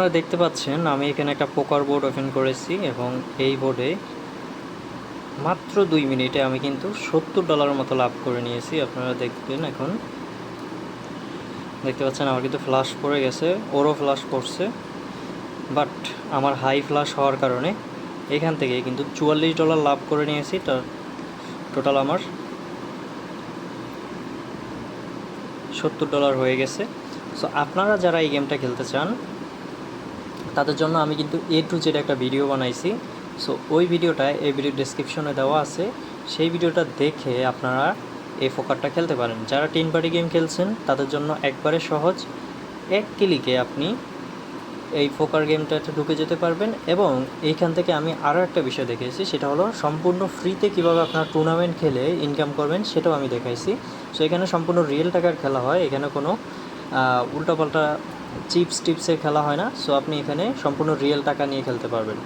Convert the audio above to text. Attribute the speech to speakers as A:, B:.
A: আপনারা দেখতে পাচ্ছেন, আমি এখানে একটা পোকার বোর্ড ওপেন করেছি এবং এই বোর্ডে মাত্র দুই মিনিটে আমি কিন্তু সত্তর ডলারের মতো লাভ করে নিয়েছি। আপনারা দেখবেন এখন। দেখতে পাচ্ছেন, আমার কিন্তু ফ্লাশ পড়ে গেছে, ওরও ফ্লাশ পড়ছে। বাট আমার হাই ফ্লাশ হওয়ার কারণে এখান থেকে কিন্তু চুয়াল্লিশ ডলার লাভ করে নিয়েছি তার টোটাল আমার সত্তর ডলার হয়ে গেছে। সো আপনারা যারা এই গেমটা খেলতে চান তাদের জন্য আমি কিন্তু এ টু জেড একটা ভিডিও বানাইছি। সো ওই ভিডিওটা এই ভিডিও ডেসক্রিপশনে দেওয়া আছে। সেই ভিডিওটা দেখে আপনারা এই ফোকারটা খেলতে পারেন। যারা টিন পার্টি গেম খেলছেন, তাদের জন্য একবারে সহজ। এক ক্লিকে আপনি এই ফোকার গেমটাতে ঢুকে যেতে পারবেন এবং এইখান থেকে আমি আরও একটা বিষয় দেখেছি সেটা হলো সম্পূর্ণ ফ্রিতে কীভাবে আপনার টুর্নামেন্ট খেলে ইনকাম করবেন, সেটাও আমি দেখাইছি। সো এখানে সম্পূর্ণ রিয়েল টাকার খেলা হয়। এখানে কোনো উল্টাপাল্টা চিপস টিপসে খেলা হয় না সো আপনি এখানে সম্পূর্ণ রিয়েল টাকা নিয়ে খেলতে পারবেন।